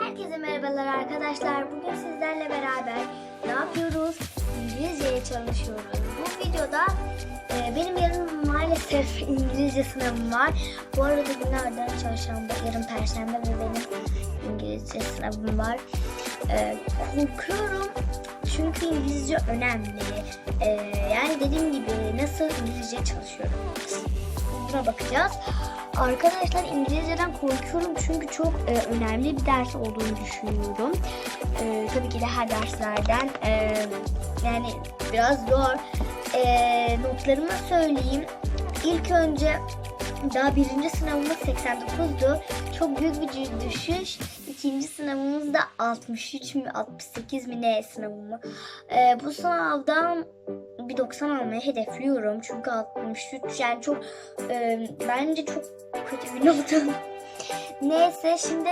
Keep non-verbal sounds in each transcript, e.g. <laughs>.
Herkese merhabalar arkadaşlar. Bugün sizlerle beraber ne yapıyoruz? İngilizceye çalışıyoruz. Bu videoda e, benim yarın maalesef <laughs> İngilizce sınavım var. Bu arada günlerden çarşamba, yarın perşembe ve benim İngilizce sınavım var. E, korkuyorum çünkü İngilizce önemli. E, yani dediğim gibi nasıl İngilizce çalışıyorum. Buna bakacağız. Arkadaşlar İngilizceden korkuyorum çünkü çok e, önemli bir ders olduğunu düşünüyorum. E, tabii ki de her derslerden e, yani biraz zor. E, notlarımı söyleyeyim. İlk önce daha birinci sınavımız 89'du. Çok büyük bir düşüş. İkinci sınavımız da 63 mi 68 mi ne sınavımı. E, bu sınavdan bir 90 almayı hedefliyorum. Çünkü 63 yani çok e, bence çok kötü bir <laughs> not. Neyse şimdi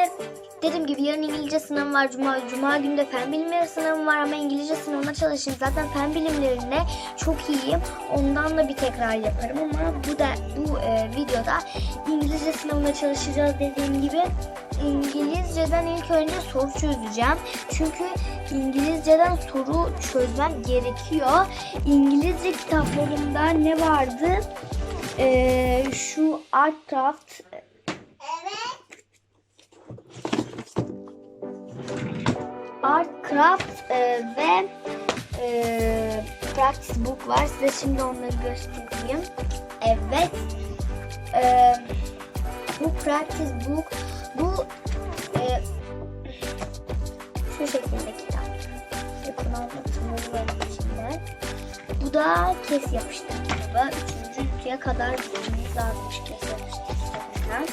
dediğim gibi yarın İngilizce sınavım var. Cuma, Cuma günü de fen bilimleri sınavım var ama İngilizce sınavına çalışayım. Zaten fen bilimlerinde çok iyiyim. Ondan da bir tekrar yaparım ama bu da bu e, videoda İngilizce sınavına çalışacağız dediğim gibi. İngilizceden ilk önce soru çözeceğim. Çünkü İngilizceden soru çözmem gerekiyor. İngilizce kitaplarımda ne vardı? Ee, şu Artcraft Artcraft e, ve e, Practice Book var. Size şimdi onları göstereyim. Evet. E, bu Practice Book bu e, şu şekilde kitap. Yakın anlatımları içinde. Bu da kes yapıştır kitabı. Üçüncü üniteye kadar bitmemiz lazımmış kes yapıştır kitabından.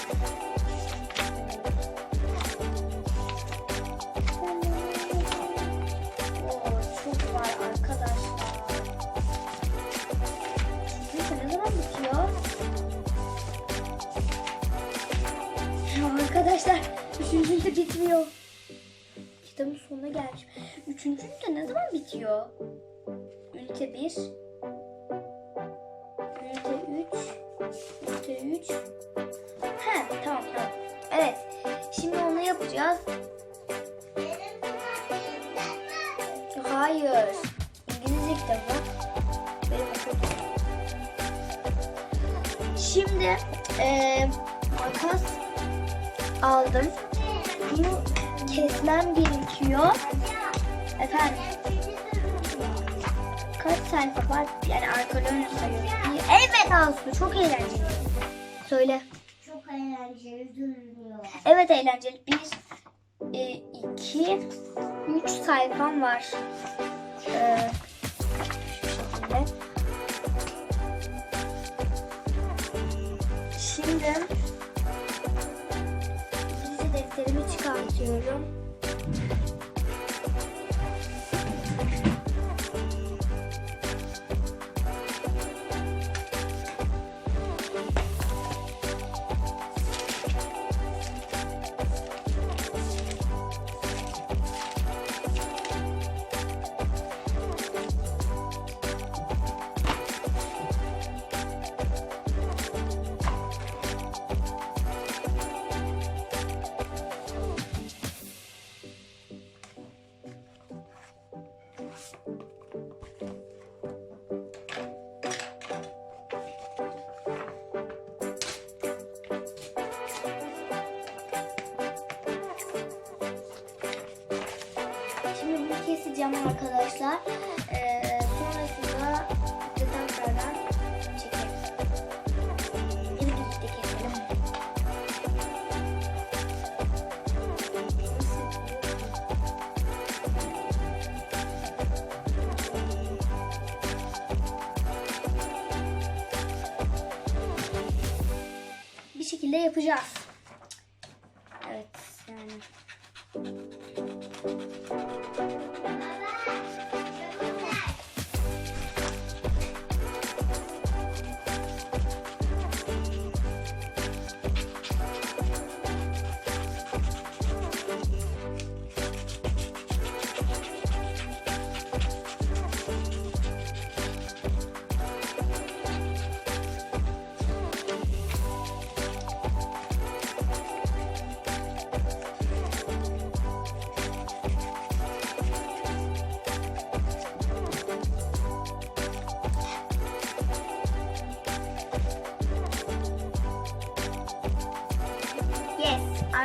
Ünite bitmiyor. Kitabın sonuna gelmiş. Üçüncü ünite ne zaman bitiyor? Ünite 1 Ünite 3 Ünite 3 He tamam tamam. Evet. Şimdi onu yapacağız. Hayır. İngilizce kitabı. Benim okudum. Şimdi eee makas aldım. Bunu kesmem gerekiyor. Efendim kaç sayfa var? Yani arka ön sayıyorum. Evet Aslı çok eğlenceli. Söyle. Çok eğlenceli görünüyor. Evet eğlenceli. Bir, e, iki, üç sayfam var. Ee, şu şekilde. Şimdi defterimi çıkartıyorum. Keseceğim arkadaşlar. Ee,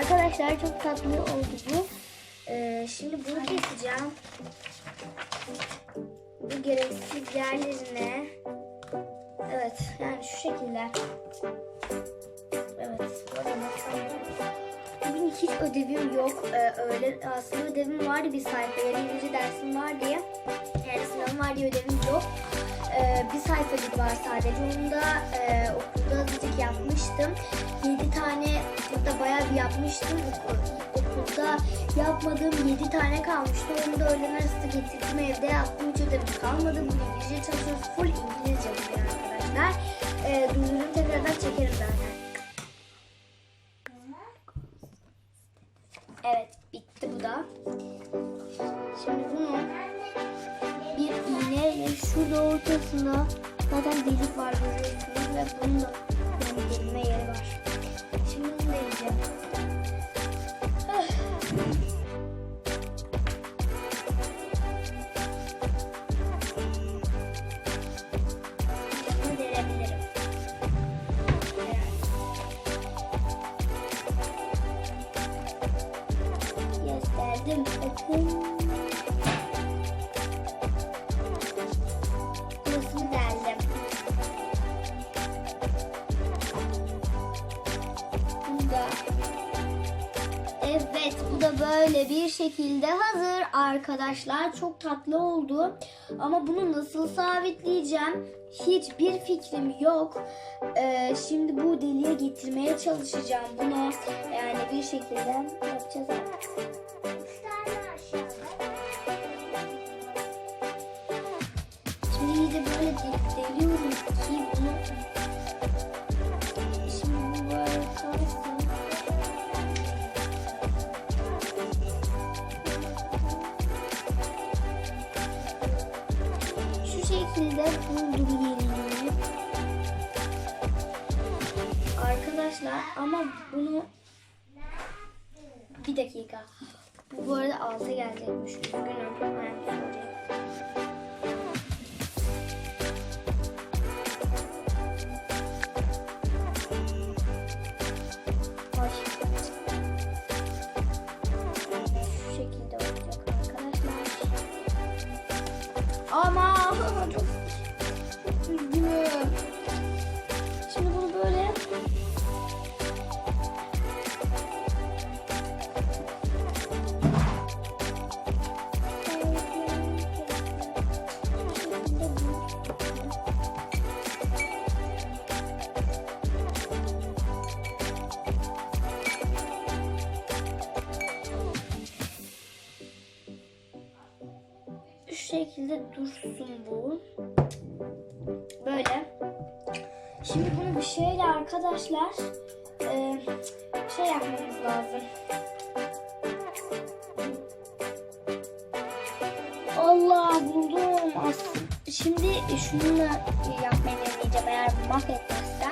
Arkadaşlar çok tatlı oldu bu. Ee, şimdi bunu keseceğim. Bu gereksiz yerlerine. Evet yani şu şekilde. Evet. Bugün hiç ödevim yok. Ee, öyle aslında ödevim vardı bir sayfa. İngilizce dersim var diye. Yani sınavım var diye ödevim yok. Ee, bir sayfacık var sadece. Onu da e, okulda azıcık yapmıştım. 7 tane burada bayağı bir yapmıştım. Oku- Okulda yapmadığım 7 tane kalmıştı. Onu da öğlen arası getirdim evde yaptım. Hiç ödevim kalmadı. Bugün İngilizce çalışıyoruz. Full İngilizce bugün arkadaşlar. Ee, durdurup tekrardan çekerim zaten. Gösterdim. Bakın. Burasını deldim. Bu da. Evet bu da böyle bir şekilde hazır arkadaşlar. Çok tatlı oldu. Ama bunu nasıl sabitleyeceğim? Hiçbir fikrim yok. Ee, şimdi bu deliğe getirmeye çalışacağım bunu. Yani bir şekilde yapacağız şekilde buldum yerini. Arkadaşlar ama bunu bir dakika. Bu arada alta gelecekmiş. Üzgünüm. I'm Şimdi bunu bir şeyle arkadaşlar e, şey yapmamız lazım. Allah buldum. Şimdi şununla yapmayı deneyeceğim eğer mahvetmezsem.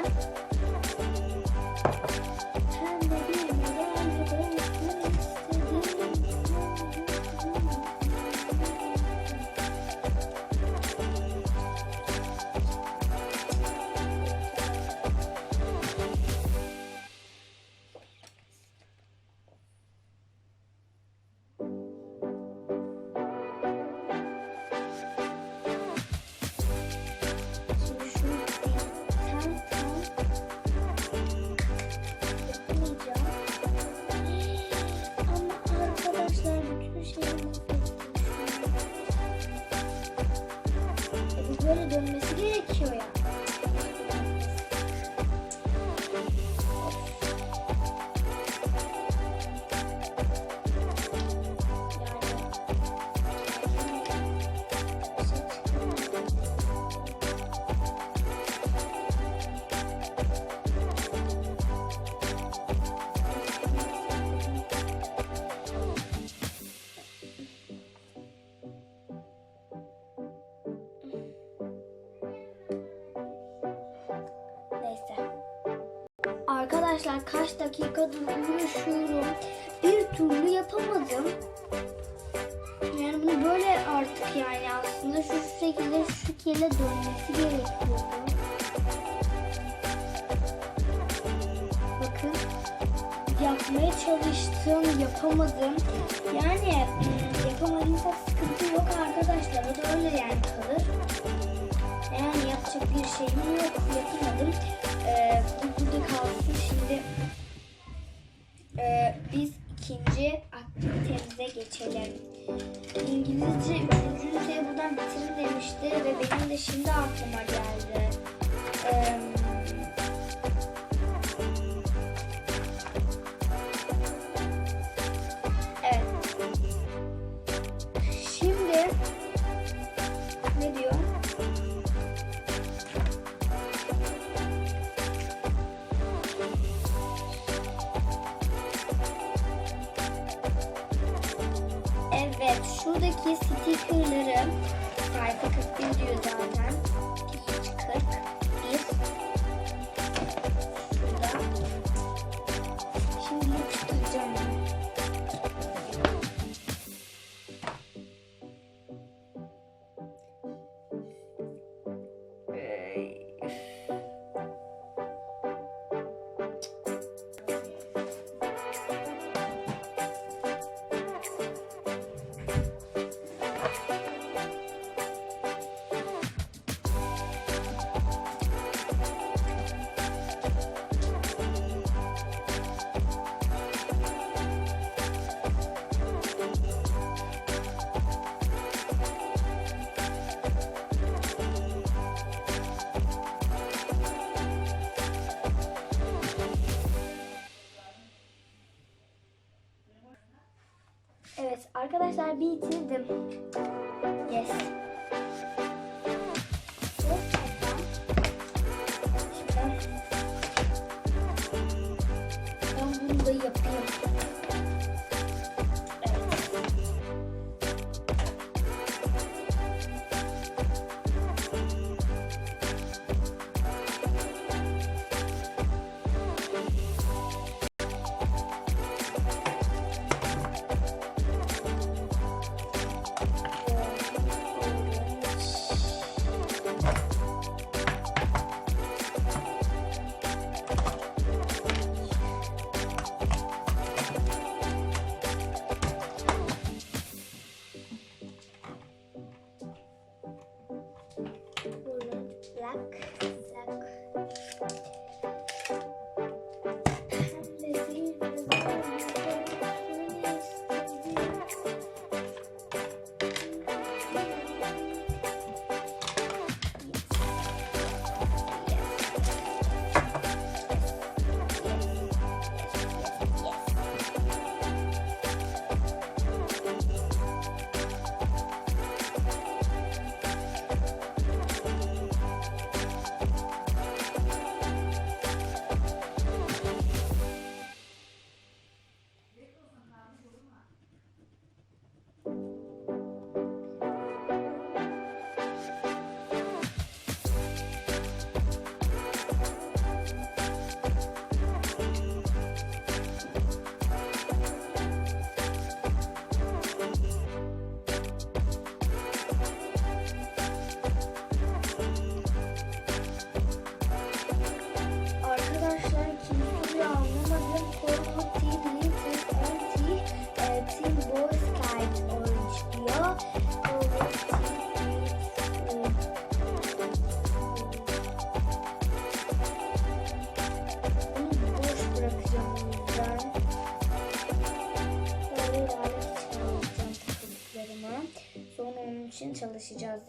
Böyle dönmesi gerekiyor yapamadım. Yani hmm, yapamadıysa sıkıntı yok arkadaşlar. O da öyle yani kalır. Yani yapacak bir şeyim yok. Yapamadım. Ee, bu burada kalsın. Şimdi ee, biz ikinci aktivitemize geçelim. İngilizce üçüncü üniteyi buradan bitirin demişti ve benim de şimdi aklıma geldi. Ee, şuradaki stickerları sayfa 41 diyor zaten. Arkadaşlar bitirdim.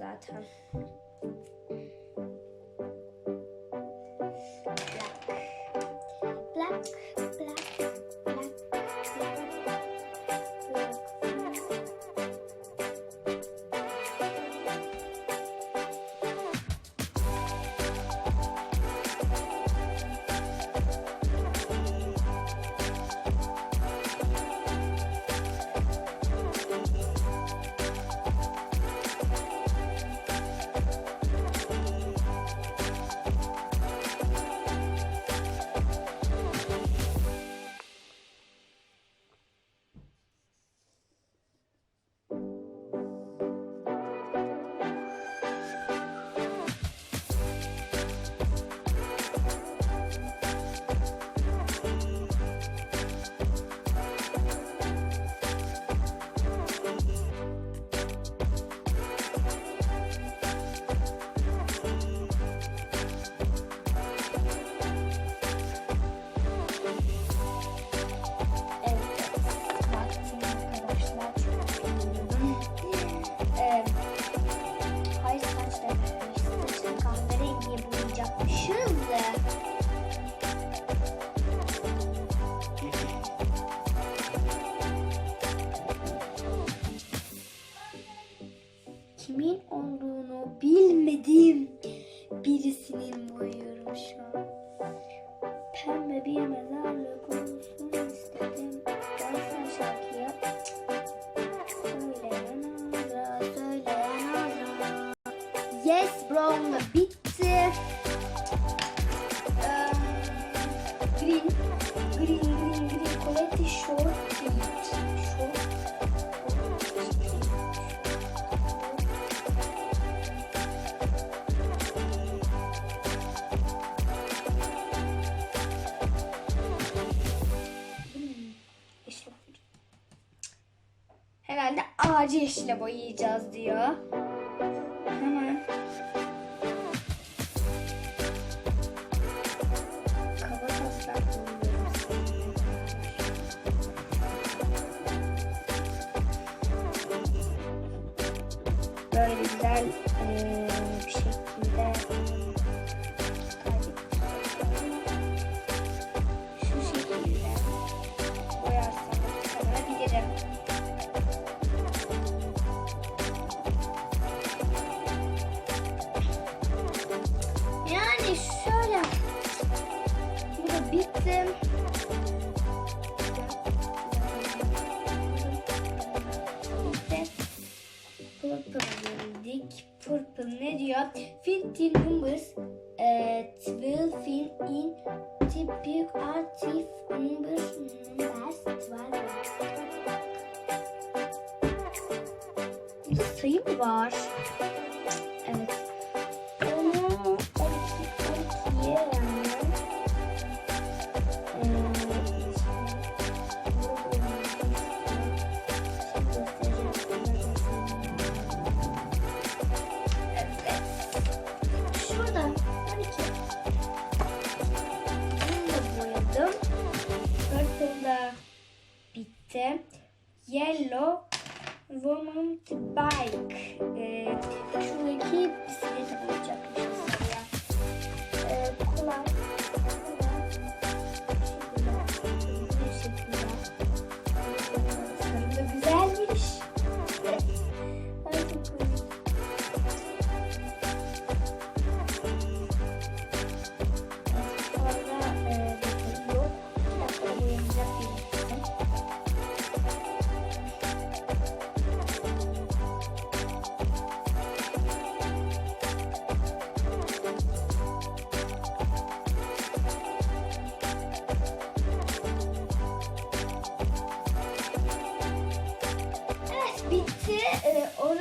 Zaten. Пролетали э, всегда.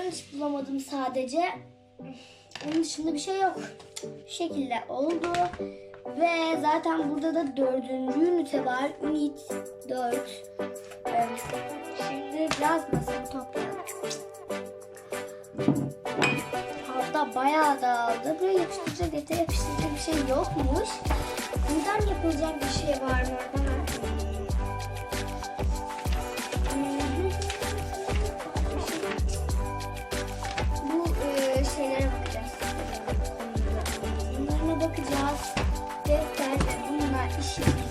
yanlış bulamadım sadece. Onun dışında bir şey yok. Bu şekilde oldu. Ve zaten burada da dördüncü ünite var. Ünit 4. Şimdi biraz basın toplayalım. Hatta bayağı dağıldı. Buraya yapıştıracak ete yapıştıracak bir şey yokmuş. Buradan yapılacak bir şey var mı? Gösterdi bunlar işimiz.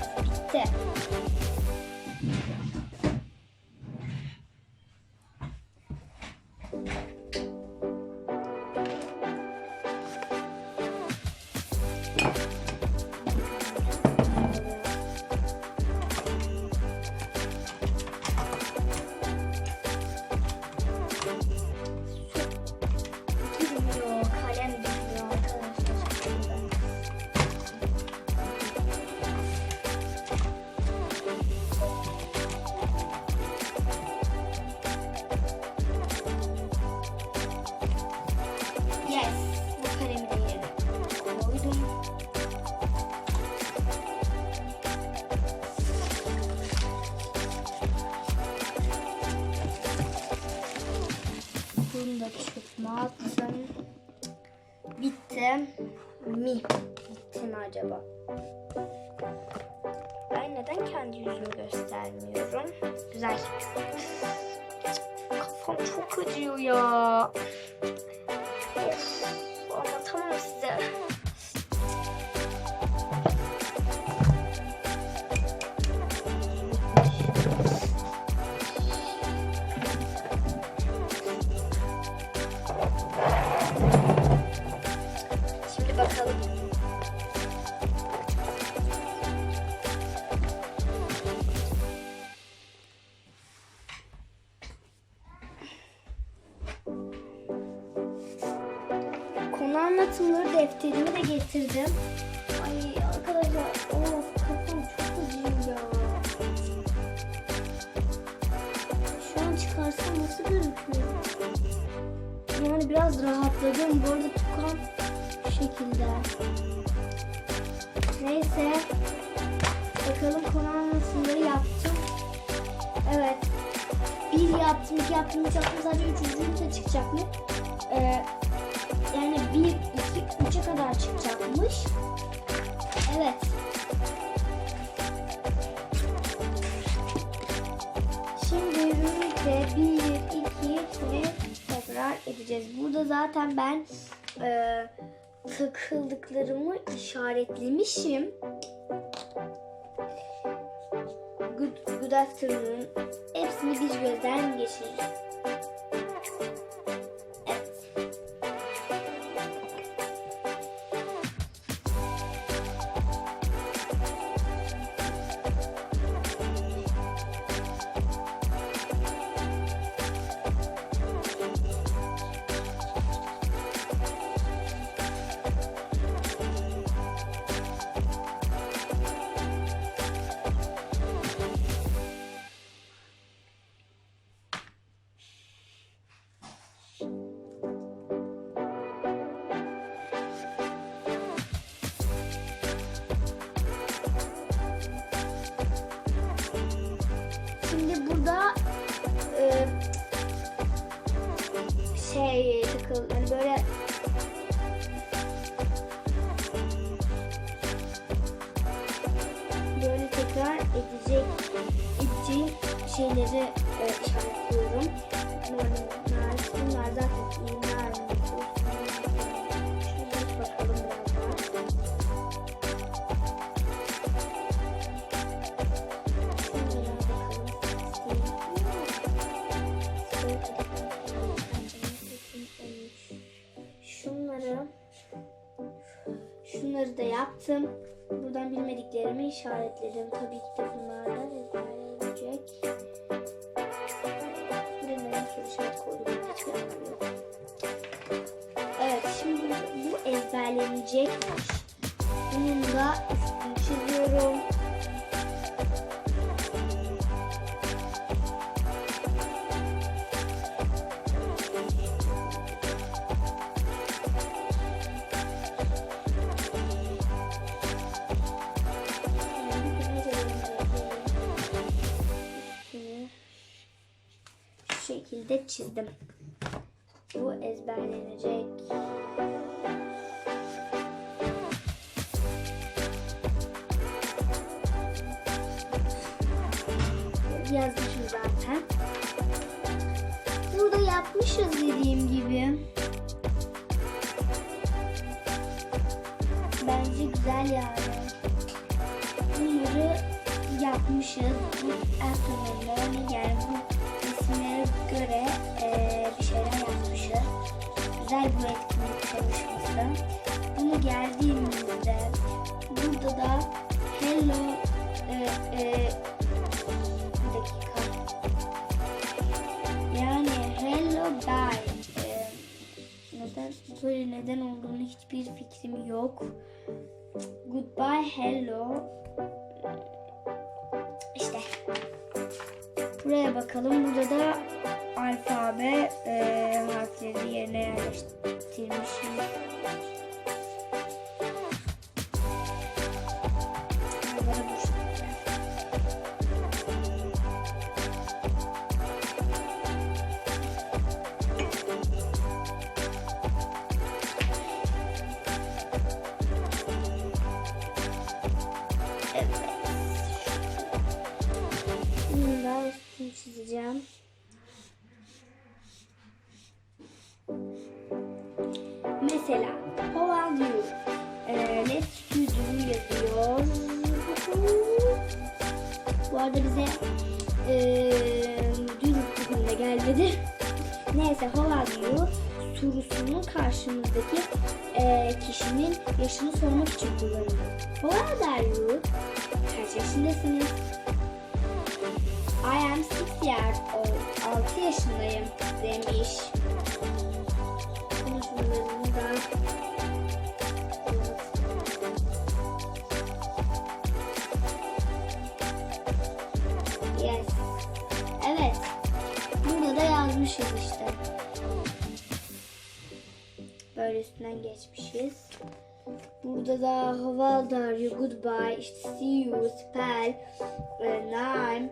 kafam çok acıyor ya. Bakalım konu anlatımları yaptım. Evet. Bir yaptım, iki yaptım, üç yaptım. Sadece üçüncü çıkacak mı? Ee, yani bir, iki, üçe kadar çıkacakmış. Evet. Şimdi önce bir, ikisini tekrar edeceğiz. Burada zaten ben e, takıldıklarımı işaretlemişim. Good, good afternoon. Hepsini bir gözden geçiririz. Şunları da yaptım. Buradan bilmediklerimi işaretledim. Tabii ki de bunlardan bu ezberlenecekmiş. Bunun da üstünü çiziyorum. Yazmışım zaten. Burada yapmışız dediğim gibi. Bence güzel yani. Bunları yapmışız. Bu afternoon'da yani bu isimlere göre eee, bir şeyler yapmışız. Güzel bu etkinlik çalışması. Bunu geldiğimizde burada da hello eee, eee, neden böyle neden olduğunu hiçbir fikrim yok. Goodbye hello. İşte. Buraya bakalım. Burada da alfabe eee, harfleri yerine yerleştirmişim. Yes. Evet. Burada da yazmışız işte. Böyle üstünden geçmişiz. Burada da how are you, goodbye, işte see you, spell, e, name,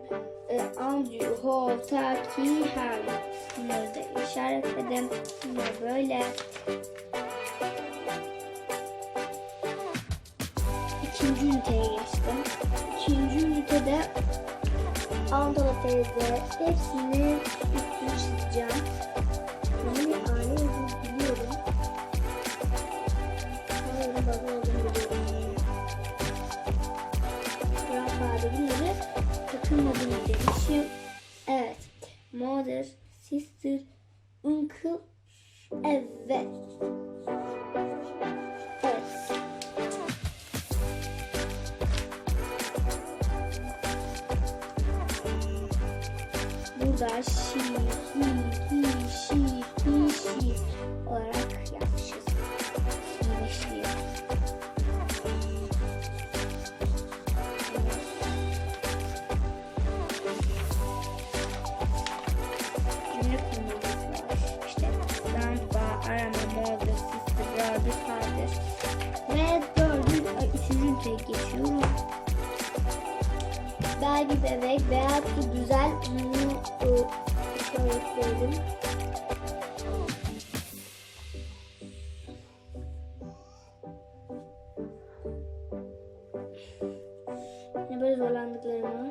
e, Andrew, how, Turkey, how. Bunları da işaretledim. Bunlar böyle. Teyze hepsini üstünü çizeceğim. Yani aile yazını biliyorum. Hayır baba olduğunu biliyorum. Grandfather bunları takılmadığını demişim. Evet. Mother, sister, uncle. Evet. Burada she, he, he, she, he, she olarak yapmışız. She. Cümle kurmamız var. İşte grandpa, arama, mother, sister, brother, father. Ve dördüncü, ay, üçüncü üniteye geçiyorum. Bel bir bebek veya da güzel bunu işaretleyelim. Ne böyle zorlandıklarımı.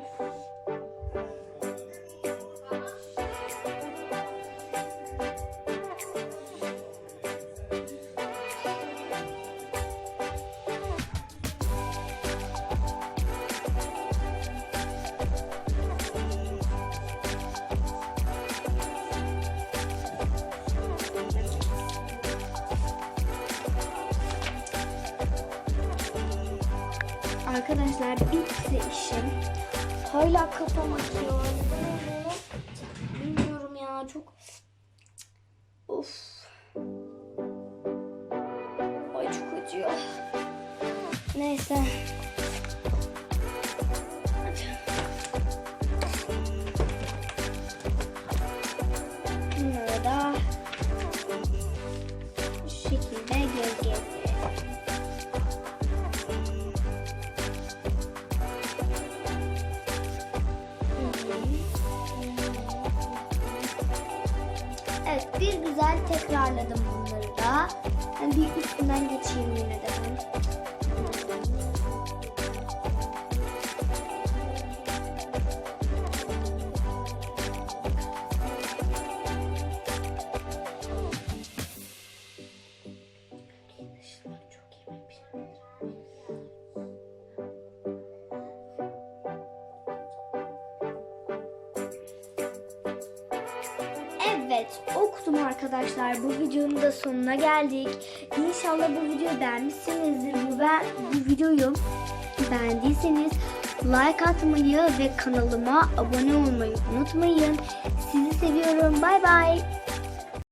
so much bir güzel tekrarladım bunları da. Yani bir üstünden geçeyim yine de ben. Geldik. İnşallah bu videoyu beğenmişsinizdir. Bu, ben, bu videoyu beğendiyseniz like atmayı ve kanalıma abone olmayı unutmayın. Sizi seviyorum. Bay bay.